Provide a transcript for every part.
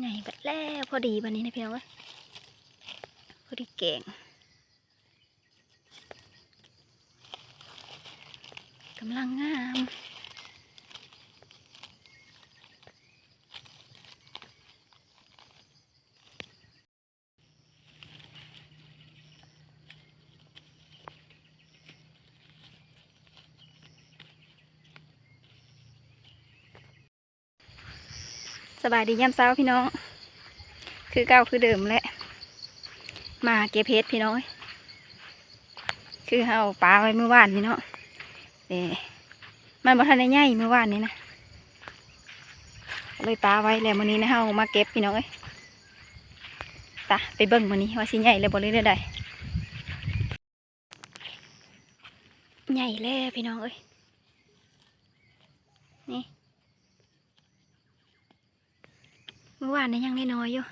ใหญ่บัดแล้วพอดีบันนี้นะพี่น้องพอดีเก่งกำลังงาม บายดีย่ำเช้าพี่น้อง คือเก่าคือเดิมแหละ มาเก็บเพชรพี่น้องเอ้ยคือเอาปลาไว้เมื่อวานนี่เนาะเด้มันบ่ทันได้ใหญ่เมื่อวานนี้นะ เลยปลาไว้แล้วมื้อนี้นะเฮามาเก็บพี่น้องเอ้ยตาไปเบิ่งมื้อนี้ว่าสิใหญ่แล้วบ่เลยได้ใหญ่แล้วพี่น้องเอ้ย นี่ เมื่อวานนี้ยังน้อยอยู่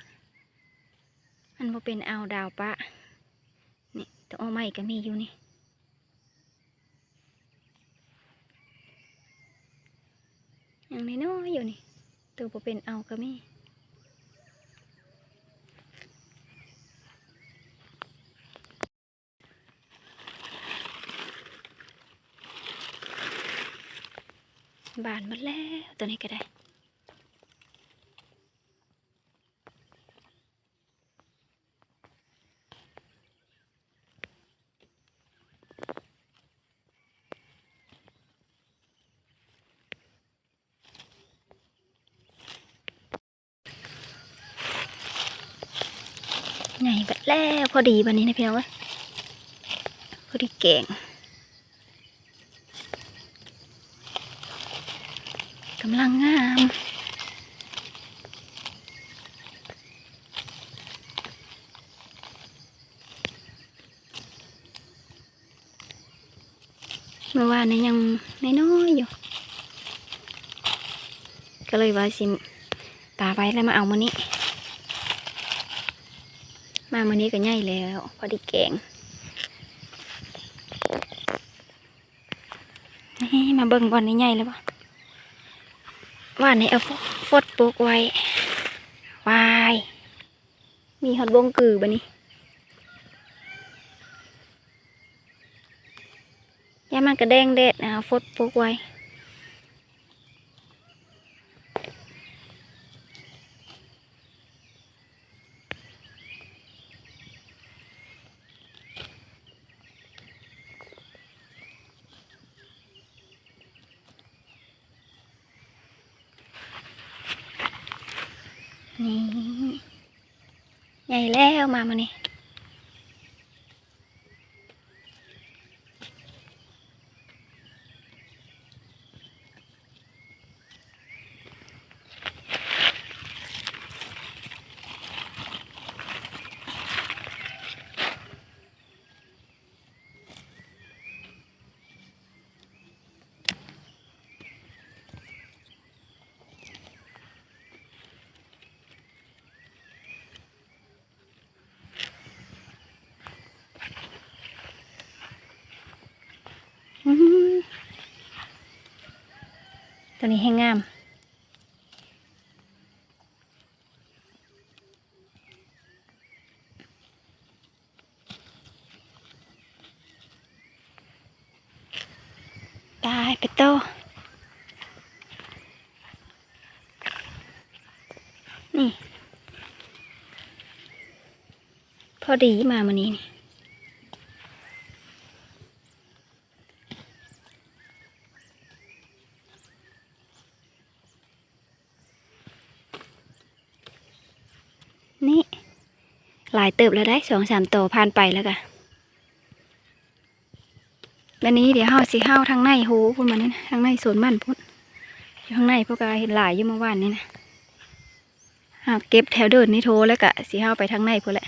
มันบ่เป็นเอาดาวปะ นี่ตัวอาใหม่ก็มีอยู่นี่ยังน้อยอยู่นี่ ตัวบ่เป็นเอาก็มีบานหมดแล้วตัวนี้ก็ได้ ใหญ่บัดแล้วพอดีวันนี้นะพี่น้องพอดีเก่งกำลังงามเมื่อวานนี้ยังน้อยอยู่ ก็เลยว่าสิปาไว้แล้วมาเอามานี้ มาวันนี้ก็ใหญ่แล้ว พอดีแกงนี่มาเบิ่งบอลนี้ใหญ่แล้วปะว่าในเอาฟดปลูกไว้วาย มีฮอดบงกือบันนี้ยามันกระแดงเด็ดนะฟดปลูกไว้ นี่ใหญ่แล้วมามานี่อื้อหือ ตัวนี้แห้งงามตายไปโตนี่ พอดีมามันนี้นี่ นี่ หลายเติบแล้วได้สองสามโตวผ่านไปแล้วกะวันนี้เดี๋ยวเฮาสิเฮาทางในโหพุ่นมานี่นะทางในสวนมันพุ่นอยู่ข้างในพวกกาเห็นหลายอยู่เมื่อวานนี้นะหากเก็บแถวเดินนี่โทรแล้วกะสิเฮาไปทางในพุ่นแหละ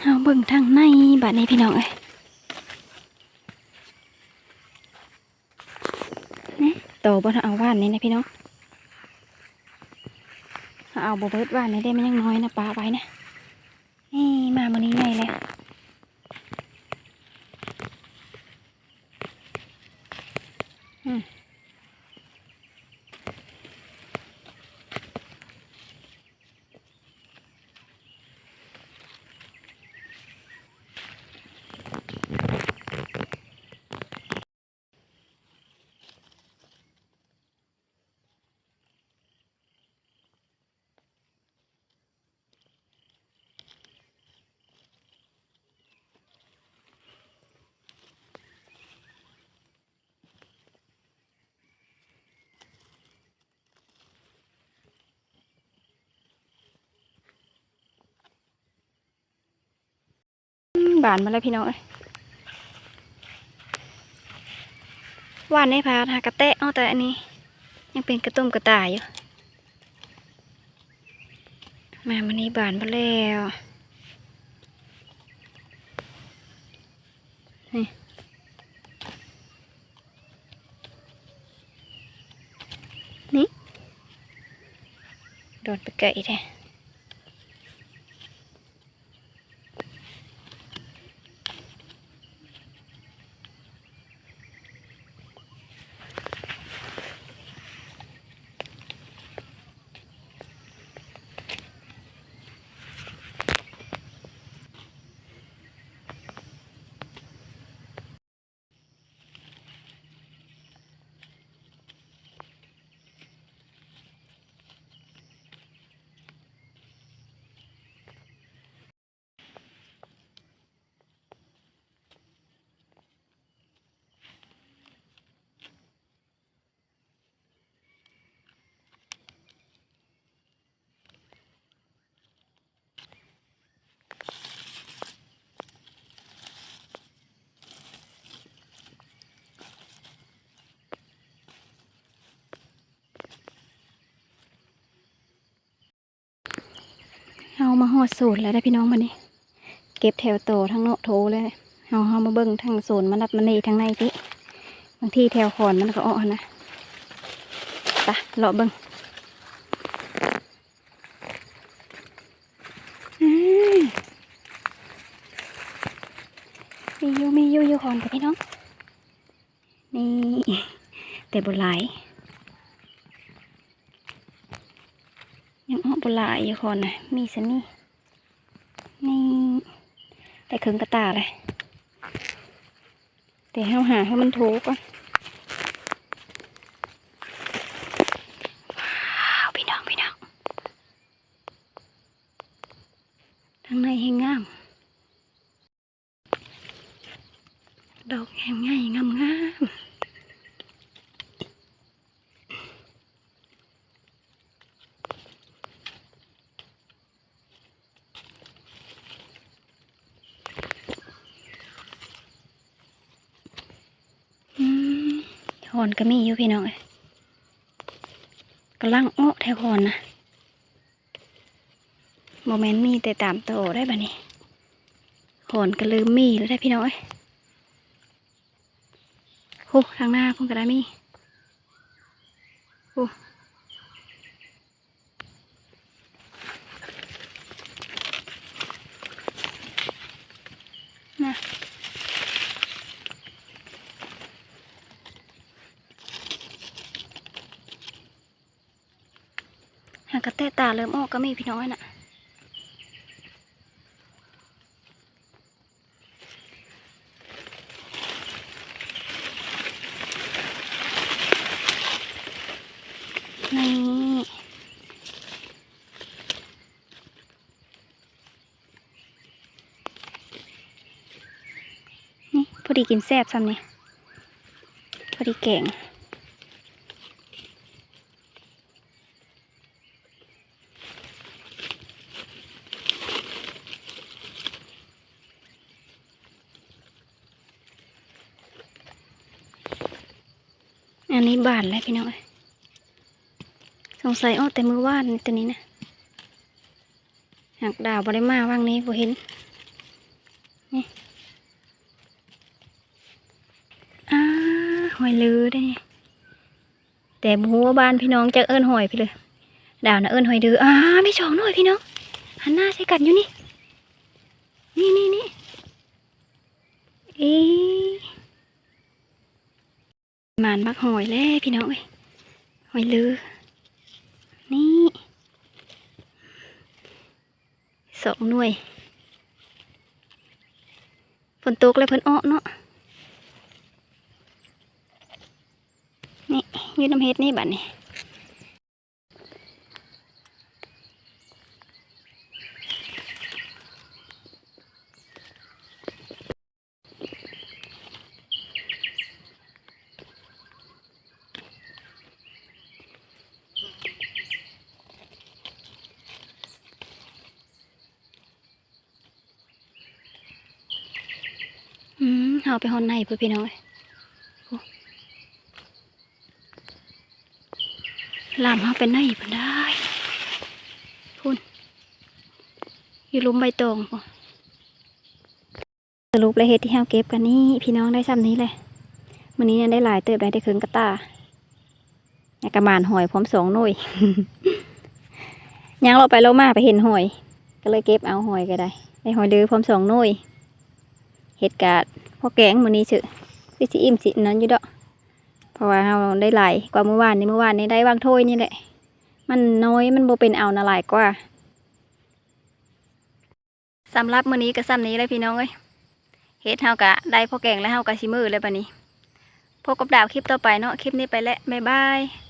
เฮาเบิ่งทางในบัดนี้พี่น้องเอ้ยนี่โตบนเอาว่านนี้นะพี่น้อง เอาบเบิดว่านนี่ได้มันยังน้อยนะป้าไว้นะนี่มาวันนี้ไงเลย บานมาแล้วพี่น้องเอ้ว่านในพาหากระแตะเอาแต่อันนี้ ยังเป็นกระตุ้มกระต่ายอยู่ มามันนี้บานมาแล้วนี่นี่โดดไปไกลแท้ หอดสูตรแล้วได้พี่น้องมานี่เก็บแถวโตทั้งเนาะโถเลยเอาเอามาเบิ่งทั้งโซนมันรัดมันนี่ทั้งในพี่บางที่แถวขอนมันก็อ้อนะปะเลาะเบิ่งมีอยู่มีอยู่อยู่ขอนกับพี่น้องนี่แต่บนหลายยังอ้อบหลายอยู่คนนะมีสันนี่นี่ แต่ครึ่งกระตาเลยแต่ห้าหาให้มันถูกก่อนว้าวพี่น้องพี่น้องทางในแห้งงาม ดอกแห้งง่ายงามงามอืมห อนก็มีอยู่พี่น้องเอ้ยกำลังโอ้แถวหอนนะโมเมนต์มีแต่ตามโตได้บ่นี่หอนก็ลืมมีแล้วได้พี่น้องเอ้ยโอ้ทางหน้าพุ่งกระได้มีโอ้ กระเตตาเริ่มออกก็มีพี่น้อยน่ะนี่นี่พอดีกินแซ่บซ้ำนี่พอดีแกงันนี้บานแล้วพี่น้องเอ้ยสงสัยอ้อแต่มือว่านตัวนี้นะหากดาวบริมาว่างนี้บ่เห็นนี่อ้าหอยลือได้นี่แต่บัวบ้านพี่น้องจะเอิ้นหอยพี่เลย ดาวนะเอิ้นหอยดืออ้าไม่ชองหน่อยพี่น้องหันหน้าใส่กันอยู่นี่ นี่นี่นี่เอ๊ มานมักหอยแล้วพี่น้องเอ้ยหอยลือ นี่สองหน่วยฝนตกเลยเพิ่นอ้อเนาะนี่ยืนน้ำเฮ็ดนี่บัดนี้ เฮาไปฮอนในเพื่อพี่น้อยลามเฮาไปในเพิ่นได้พุ่นอยู่ลุมใบตองพุ่นสรุปเลยเฮ็ดที่เฮาเก็บกันนี่พี่น้องได้ซ้ำนี้เลยมื้อนี้ยังได้หลายเติบได้ได้ครึ่งกระตาอยากกระมานหอยพร้อมสองหน่วยยังเราไปเรามาไปเห็นหอย ก็เลยเก็บเอาหอยก็ได้ ได้หอยดื้อพร้อมสองหน่วยเห็ดกาดพ อแกงมื้อนี้เฉอะสิสิอิ่มสินั้นอยู่ดอกเพราะว่าเราได้หลายกว่าเมื่อวานนี้เมื่อวานนี้ได้วางถ้วยนี่แหละ มันน้อยมันโบเป็นเอานะหลายกว่าสำหรับมื้อนี้ก็ซ้ำนี้เลยพี่น้องเอ้ยเฮ็ดเฮากะได้พอแกงแล้วเฮากะสิมือเลยบัดนี้พบกับดาวคลิปต่อไปเนาะคลิปนี้ไปแล้วบ๊ายบาย